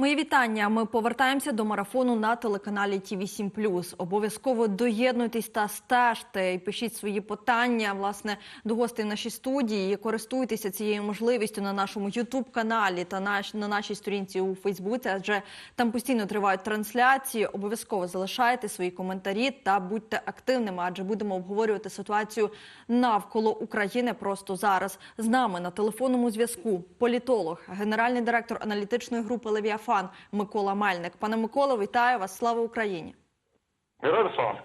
Мої вітання. Ми повертаємося до марафону на телеканалі ТІВІ 7 Обов'язково доєднуйтесь та стежте і пишіть свої питання власне до гостей нашій студії. Користуйтеся цією можливістю на нашому Ютуб каналі та наш на нашій сторінці у Фейсбуці, адже там постійно тривають трансляції. Обов'язково залишайте свої коментарі та будьте активними, адже будемо обговорювати ситуацію навколо України просто зараз. З нами на телефонному зв'язку політолог, генеральний директор аналітичної групи Левіафан Микола Мельник. Пане Миколо, вітаю вас! Слава Україні! Героям слава!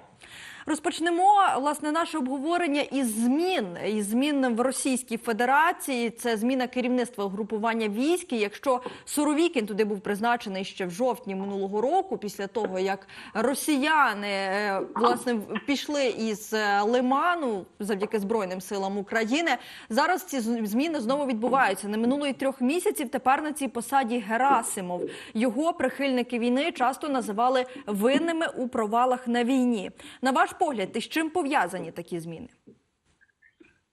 Розпочнемо власне наше обговорення із змін із змін в Російській Федерації. Це зміна керівництва угрупування військ. І Якщо Суровікін туди був призначений ще в жовтні минулого року, після того як росіяни е, власне пішли із е, Лиману завдяки збройним силам України. Зараз ці зміни знову відбуваються. Не минуло й трьох місяців. Тепер на цій посаді Герасимов. Його прихильники війни часто називали винними у провалах на війні. На ваш погляд, з чим пов'язані такі зміни?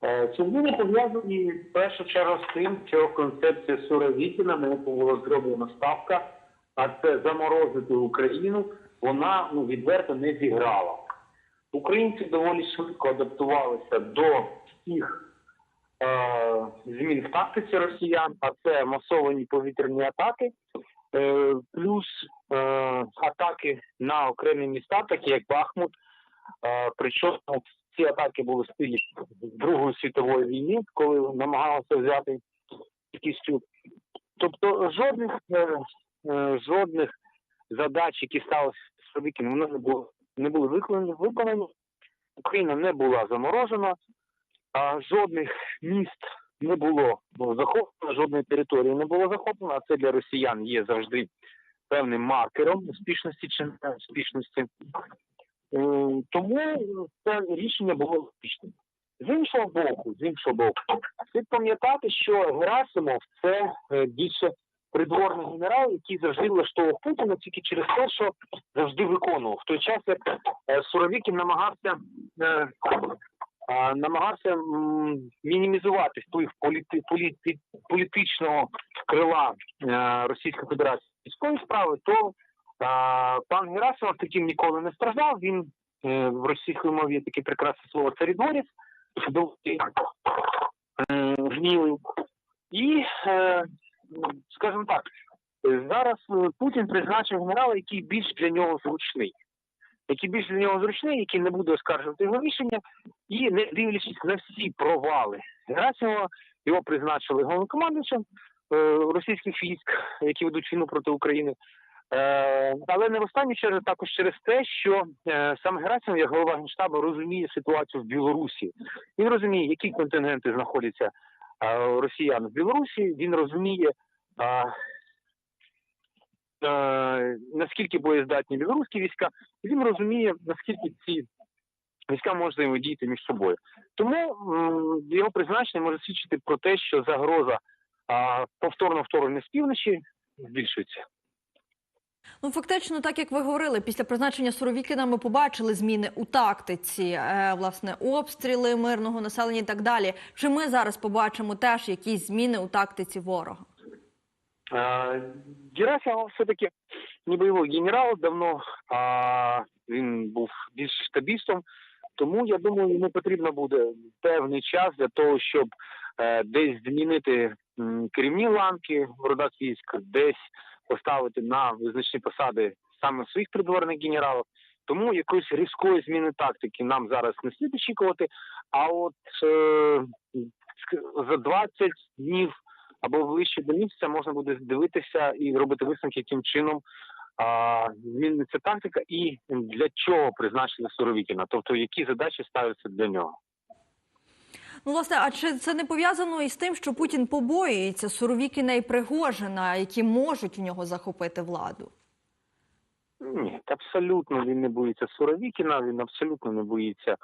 Е, Ці зміни пов'язані в першу чергу з тим, що концепція Суровікіна, на яку була зроблена ставка, а це заморозити Україну, вона ну відверто не зіграла. Українці доволі швидко адаптувалися до всіх е, змін в тактиці росіян, а це масовані повітряні атаки, е, плюс е, атаки на окремі міста, такі як Бахмут. Причому ці атаки були в стилі Другої світової війни, коли намагалися взяти кістю. Тобто жодних е, е, жодних задач, які ставилися Сробікін, вони не були не були виконані. виконані. Україна не була заморожена, а жодних міст не було захоплено, жодної території не було захоплено. А це для росіян є завжди певним маркером успішності чи не успішності. Е, Тому це рішення було успішним. З іншого боку, з іншого боку, слід пам'ятати, що Герасимов це е, більше придворний генерал, який завжди влаштовував Путіна тільки через те, що завжди виконував. В той час як е, Суровікін намагався е, намагався мінімізувати вплив політи, політи, політичного крила е, Російської Федерації військової справи, то пан Герасимов таким ніколи не страждав. Він е, в російській мові таке прекрасне слово царідворець, е, гнілий. І, е, скажімо так, зараз Путін призначив генерала, який більш для нього зручний. Який більш для нього зручний, який не буде оскаржувати його рішення, і не дивлячись на всі провали Герасимова, його призначили головнокомандуючим російських військ, які ведуть війну проти України. Е, але не в останню чергу також через те, що е, сам Герасимов, як голова генштабу, розуміє ситуацію в Білорусі. Він розуміє, які контингенти знаходяться е, росіян в Білорусі. Він розуміє, наскільки боєздатні білоруські війська. і Він розуміє, наскільки ці війська можуть взаємодіяти між собою. Тому його призначення може свідчити про те, що загроза повторного вторгнення з півночі збільшується. Ну, фактично, так як ви говорили, після призначення Суровікіна ми побачили зміни у тактиці, е, власне, обстріли мирного населення і так далі. Чи ми зараз побачимо теж якісь зміни у тактиці ворога? Е, Герасимов все-таки не бойовий генерал, давно а, він був більш штабістом, тому я думаю, йому потрібно буде певний час для того, щоб е, десь змінити керівні ланки родах військ, десь поставити на визначні посади саме своїх придворних генералів. Тому якоїсь різкої зміни тактики нам зараз не слід очікувати. А от е, за 20 днів або ближче до місяця можна буде дивитися і робити висновки, яким чином а, зміниться тактика і для чого призначили Суровікіна, тобто які задачі ставляться для нього. Ну, власне, а чи це не пов'язано із тим, що Путін побоюється Суровікіна і Пригожина, які можуть у нього захопити владу? Ні, абсолютно він не боїться Суровікіна, він абсолютно не боїться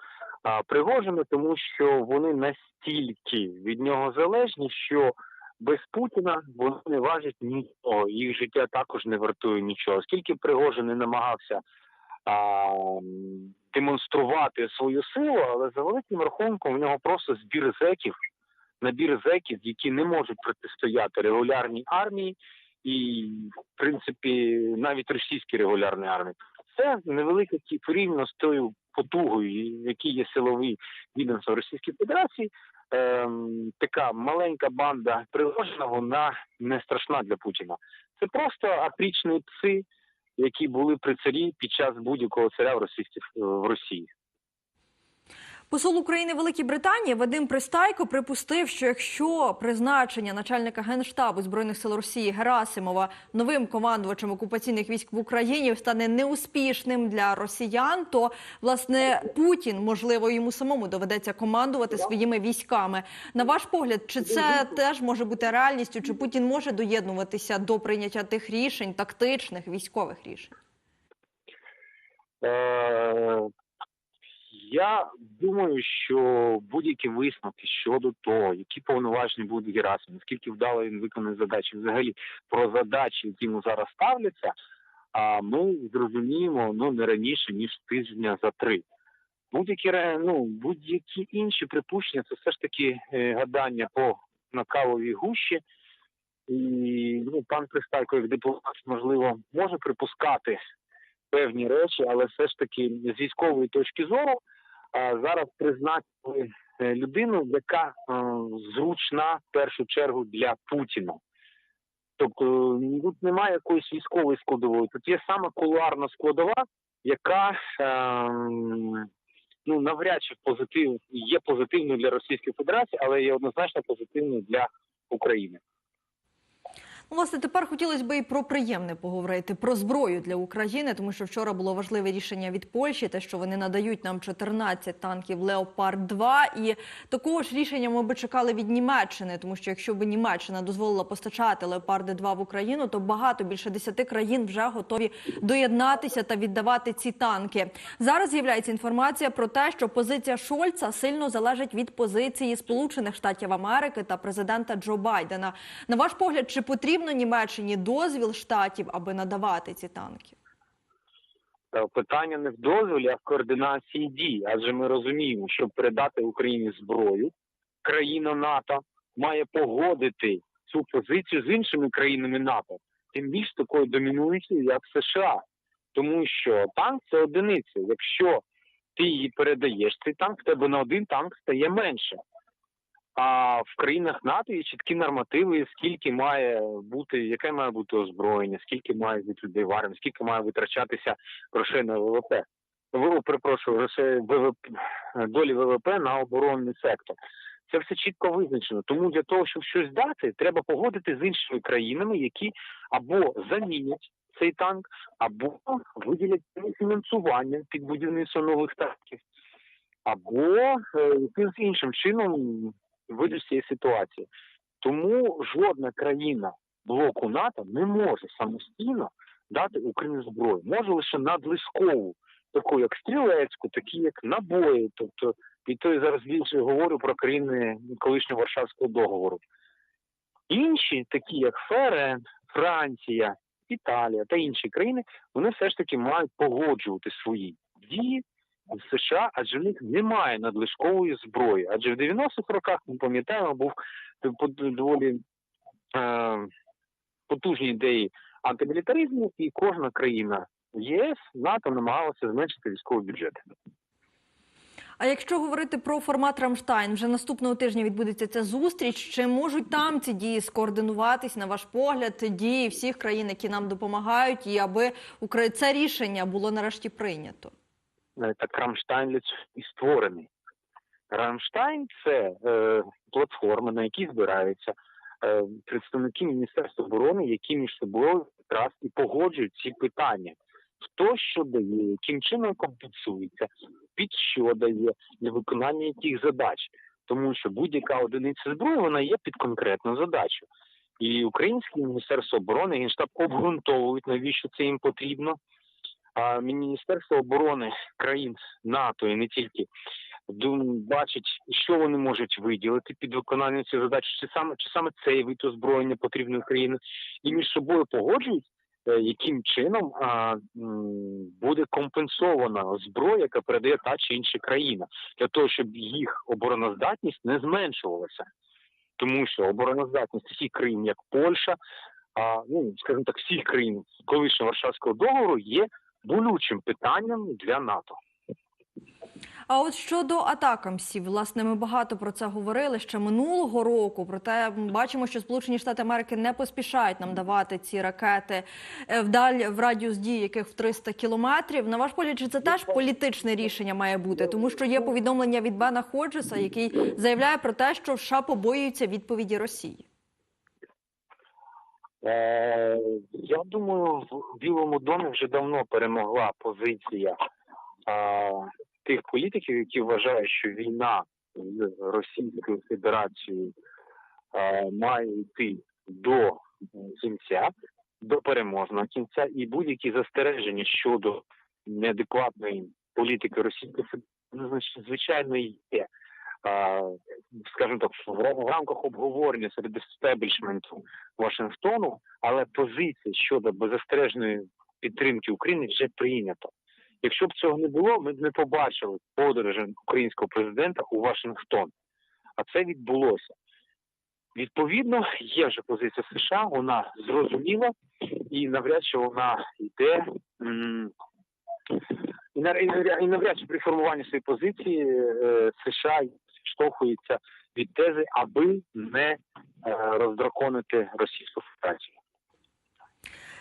а, Пригожина, тому що вони настільки від нього залежні, що без Путіна вони не важать нічого, їх життя також не вартує нічого. Скільки Пригожин не намагався а, демонструвати свою силу, але за великим рахунком в нього просто збір зеків, набір зеків, які не можуть протистояти регулярній армії, і, в принципі, навіть російській регулярній армії. Це невелика порівняно з тою потугою, які є силові відомства Російської Федерації. Ем, така маленька банда Пригожина, вона не страшна для Путіна. Це просто апрічні пси, які були при царі під час будь-якого царя в Російській в Росії. Посол України Великій Британії Вадим Пристайко припустив, що якщо призначення начальника генштабу збройних сил Росії Герасимова новим командувачем окупаційних військ в Україні стане неуспішним для росіян, то власне Путін можливо йому самому доведеться командувати своїми військами. На ваш погляд, чи це теж може бути реальністю? Чи Путін може доєднуватися до прийняття тих рішень, тактичних військових рішень? Я думаю, що будь-які висновки щодо того, які повноваження будуть Герасиму, наскільки вдало він виконує задачі, взагалі про задачі, які йому зараз ставляться, а ми зрозуміємо ну не раніше ніж тижня за три. Будь-які ну, будь-які інші припущення, це все ж таки е, гадання по на кавовій гущі. І ну, пан Пристайко, як дипломат, можливо, може припускати певні речі, але все ж таки з військової точки зору зараз призначили е, людину, яка е, зручна в першу чергу для Путіна. Тобто е, тут немає якоїсь військової складової. Тут є саме кулуарна складова, яка ну навряд чи позитив є позитивною для Російської Федерації, але є однозначно позитивною для України. Власне, тепер хотілося б і про приємне поговорити про зброю для України, тому що вчора було важливе рішення від Польщі, те, що вони надають нам 14 танків Леопард 2 І такого ж рішення ми би чекали від Німеччини, тому що якщо б Німеччина дозволила постачати Леопарди 2 в Україну, то багато більше 10 країн вже готові доєднатися та віддавати ці танки. Зараз з'являється інформація про те, що позиція Шольца сильно залежить від позиції Сполучених Штатів Америки та президента Джо Байдена. На ваш погляд, чи потрібно Німеччині дозвіл штатів, аби надавати ці танки? Е, Питання не в дозволі, а в координації дій. Адже ми розуміємо, щоб передати Україні зброю, країна НАТО має погодити цю позицію з іншими країнами НАТО, тим більш такою домінуючою, як США. Тому що танк це одиниця. Якщо ти її передаєш, цей танк в тебе на один танк стає менше. А в країнах НАТО є чіткі нормативи, скільки має бути, яке має бути озброєння, скільки має бути людей в армії, скільки має витрачатися грошей на ВВП. ВВП, перепрошую, грошей ВВП, долі ВВП на оборонний сектор. Це все чітко визначено. Тому для того, щоб щось дати, треба погодити з іншими країнами, які або замінять цей танк, або виділять фінансування під будівництво нових танків, або е, якимось іншим чином вийдуть з цієї ситуації. Тому жодна країна блоку НАТО не може самостійно дати Україні зброю. Може лише надлишкову, таку як стрілецьку, такі як набої. Тобто, і то я зараз більше говорю про країни колишнього Варшавського договору. Інші, такі як ФРН, Франція, Італія та інші країни, вони все ж таки мають погоджувати свої дії в США, адже в них немає надлишкової зброї. Адже в 90-х роках, ми пам'ятаємо, був доволі е, потужні ідеї антимілітаризму, і кожна країна ЄС, НАТО намагалася зменшити військовий бюджет. А якщо говорити про формат Рамштайн, вже наступного тижня відбудеться ця зустріч. Чи можуть там ці дії скоординуватись на ваш погляд? Дії всіх країн, які нам допомагають, і аби це рішення було нарешті прийнято? Е, Так Рамштайн і створений. Рамштайн це е, платформа, на якій збираються е, представники Міністерства оборони, які між собою якраз і погоджують ці питання. Хто що дає, яким чином компенсується, під що дає для виконання яких задач. Тому що будь-яка одиниця зброї вона є під конкретну задачу. І українське міністерство оборони генштаб обґрунтовують, навіщо це їм потрібно. А Міністерство оборони країн НАТО і не тільки бачить, що вони можуть виділити під виконання цих задач, чи саме чи саме цей вид озброєння потрібно Україні, і між собою погоджують, е, яким чином а, буде компенсована зброя, яка передає та чи інша країна, для того, щоб їх обороноздатність не зменшувалася. Тому що обороноздатність таких країн, як Польща, а, ну скажімо так, всіх країн колишнього Варшавського договору є болючим питанням для НАТО. А от щодо атакамсів, власне, ми багато про це говорили ще минулого року. Проте бачимо, що Сполучені Штати Америки не поспішають нам давати ці ракети е, вдаль в радіус дії яких в 300 кілометрів. На ваш погляд, чи це теж політичне рішення має бути, тому що є повідомлення від Бена Ходжеса, який заявляє про те, що США побоюються відповіді Росії. Е, я думаю, в Білому домі вже давно перемогла позиція е, тих політиків, які вважають, що війна з Російською Федерацією е, має йти до кінця, до переможного кінця, і будь-які застереження щодо неадекватної політики Російської Федерації, ну, звичайно, є. Скажімо так, в рамках обговорення серед естеблішменту Вашингтону, але позиція щодо беззастережної підтримки України вже прийнята. Якщо б цього не було, ми б не побачили подорожі українського президента у Вашингтон. А це відбулося. Відповідно, є вже позиція США, вона зрозуміла, і навряд чи вона йде. І навряд- чи при формуванні своєї позиції е, США відштовхується від тези, аби не е, роздраконити Російську.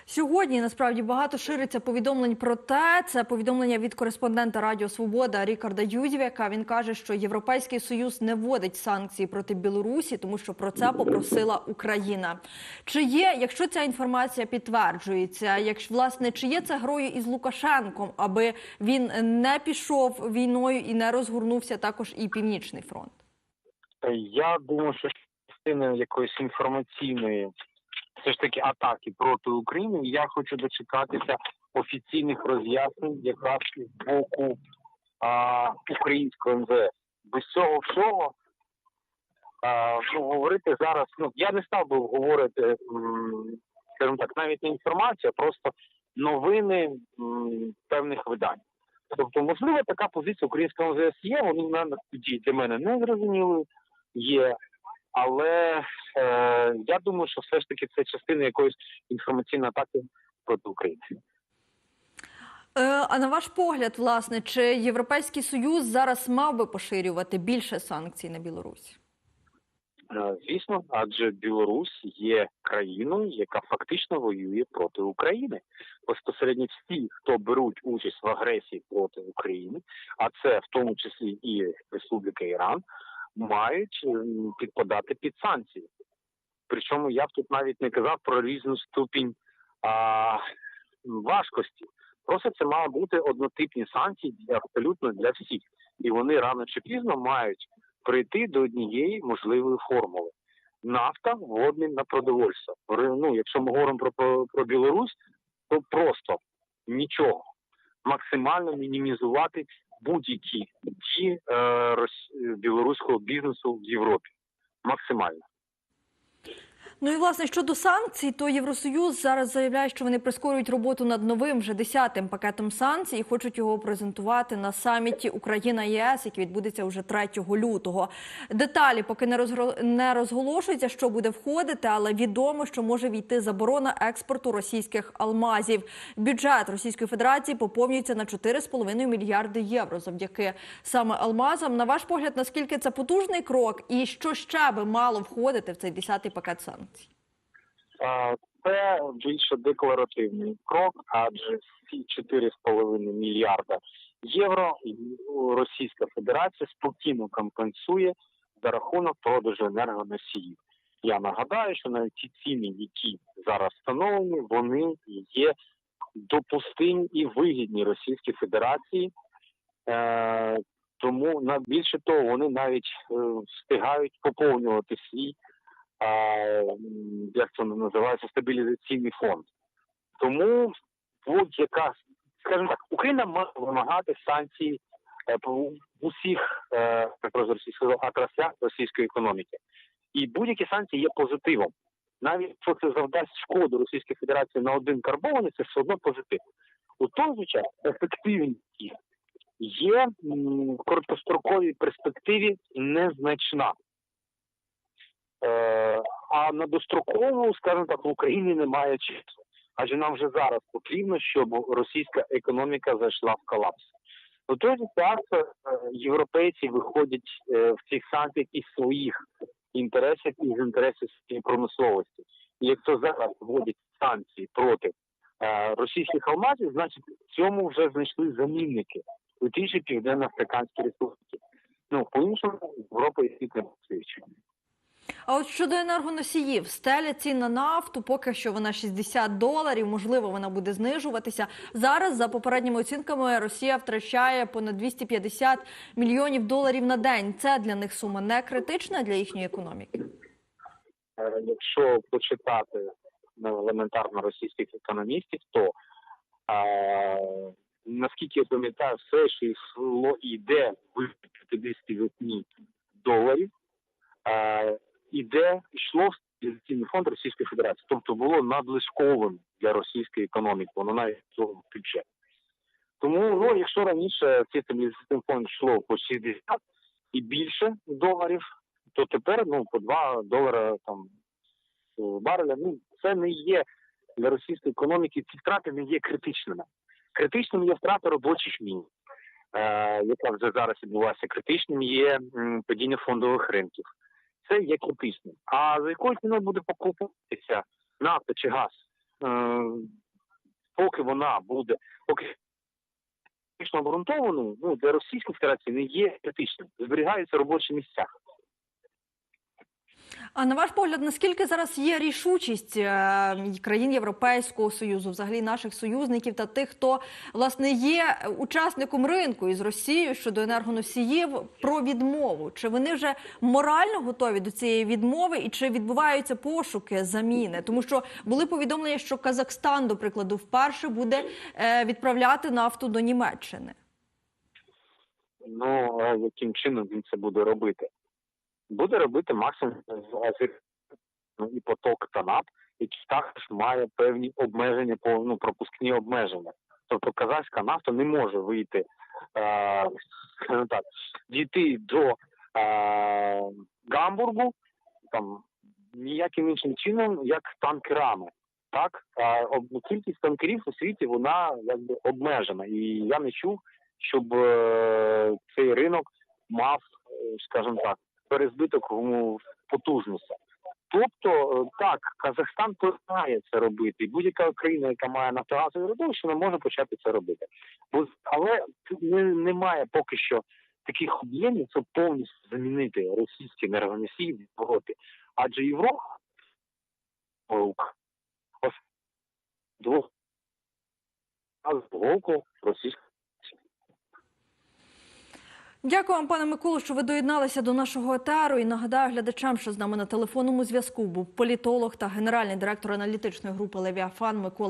Сьогодні насправді багато шириться повідомлень про те. Це повідомлення від кореспондента Радіо Свобода Рікарда Юдєвяка. Він каже, що Європейський союз не вводить санкції проти Білорусі, тому що про це попросила Україна. Чи є, якщо ця інформація підтверджується, якщо власне чи є це грою із Лукашенком, аби він не пішов війною і не розгорнувся також і північний фронт? Я думаю, що частина якоїсь інформаційної все ж таки атаки проти України. Я хочу дочекатися офіційних роз'яснень якраз з боку а, українського МВС. Без цього всього а, ну, говорити зараз. Ну я не став би говорити, скажімо так, навіть не інформація, просто новини певних видань. Тобто, можливо, така позиція українського МЗС є, вона на тоді для мене не зрозумілою є. Але е, я думаю, що все ж таки це частина якоїсь інформаційної атаки проти України. Е, А на ваш погляд, власне, чи Європейський Союз зараз мав би поширювати більше санкцій на Білорусь? Е, Звісно, адже Білорусь є країною, яка фактично воює проти України. Безпосередньо всі, хто беруть участь в агресії проти України, а це в тому числі і Республіка Іран, мають ем, підпадати під санкції. Причому я б тут навіть не казав про різну ступінь а, важкості. Просто це має бути однотипні санкції абсолютно для всіх, і вони рано чи пізно мають прийти до однієї можливої формули. Нафта в обмін на продовольство. Ну, якщо ми говоримо про, про, про Білорусь, то просто нічого. Максимально мінімізувати будь-які дії е, білоруського бізнесу в Європі. Максимально. Ну і власне щодо санкцій, то Євросоюз зараз заявляє, що вони прискорюють роботу над новим вже десятим пакетом санкцій і хочуть його презентувати на саміті Україна ЄС, який відбудеться вже 3 лютого. Деталі поки не розгро- розголошується, що буде входити, але відомо, що може війти заборона експорту російських алмазів. Бюджет Російської Федерації поповнюється на 4,5 мільярди євро завдяки саме алмазам. На ваш погляд, наскільки це потужний крок, і що ще би мало входити в цей десятий пакет санкцій? Е, Це більше декларативний крок, адже ці 4,5 мільярда євро Російська Федерація спокійно компенсує за рахунок продажу енергоносіїв. Я нагадаю, що навіть ті ціни, які зараз встановлені, вони є допустимі і вигідні Російській Федерації. Е, тому на більше того, вони навіть е, встигають поповнювати свій як це називається, стабілізаційний фонд. Тому будь-яка, скажімо так, Україна має вимагати санкцій е, в усіх е, отраслях російської економіки. І будь-які санкції є позитивом. Навіть якщо це завдасть шкоду Російській Федерації на один карбований, це все одно позитив. У той же час ефективність є в короткостроковій перспективі незначна. Е, а на дострокову, скажімо так, в Україні немає часу. Адже нам вже зараз потрібно, щоб російська економіка зайшла в колапс. У той же час е, європейці виходять е, в цих санкціях із своїх інтересів і з інтересів промисловості. І якщо зараз вводять санкції проти російських алмазів, значить в цьому вже знайшли замінники у тій же Південно-Африканській Республіці. Ну, по-іншому Європа і світ не працюючи. А от щодо енергоносіїв, стеля цін на нафту, поки що вона 60 доларів, можливо, вона буде знижуватися. Зараз, за попередніми оцінками, Росія втрачає понад 250 мільйонів доларів на день. Це для них сума не критична для їхньої економіки. Е, Якщо почитати ну, елементарно російських економістів, то е, наскільки я пам'ятаю, все, що йшло йде в 58 доларів, е, іде йшло в стабілізаційний фонд Російської Федерації, тобто було надлишковим для російської економіки, воно навіть цього бюджет. Тому, ну, якщо раніше цей стабілізаційний фонд йшло по 60 і більше доларів, то тепер ну по 2 долара там е, бареля. Ну це не є для російської економіки. Ці втрати не є критичними. Критичним є втрата робочих місць, е, яка вже зараз відбувається. Критичним є падіння фондових ринків. Це є критичним. А за якою ціною буде покупатися нафта чи газ? Е, поки вона буде, поки обґрунтованою, ну для Російської Федерації не є критичним. Зберігаються робочі місця. А на ваш погляд, наскільки зараз є рішучість е, країн Європейського союзу, взагалі наших союзників та тих, хто власне є учасником ринку із Росією щодо енергоносіїв про відмову? Чи вони вже морально готові до цієї відмови, і чи відбуваються пошуки заміни? Тому що були повідомлення, що Казахстан, до прикладу, вперше буде е, відправляти нафту до Німеччини. Ну а яким чином він це буде робити? Буде робити максимум ну, і поток ТАНАП, який також має певні обмеження ну, пропускні обмеження. Тобто казахська нафта не може вийти, е, так, дійти до е, Гамбургу там ніяким іншим чином, як танкерами. Так, а кількість танкерів у світі вона якби обмежена. І я не чув, щоб е, цей ринок мав, е, скажімо так, перезбиток потужності. Тобто, е, так, Казахстан починає це робити, і будь-яка країна, яка має нафтогазові родовища, вона може почати це робити. Бо але немає поки що таких об'ємів, щоб повністю замінити російські енергоносії в Європі. Адже Європа двох року російська. Дякую вам, пане Миколу, що ви доєдналися до нашого етеру. І нагадаю глядачам, що з нами на телефонному зв'язку був політолог та генеральний директор аналітичної групи Левіафан Микола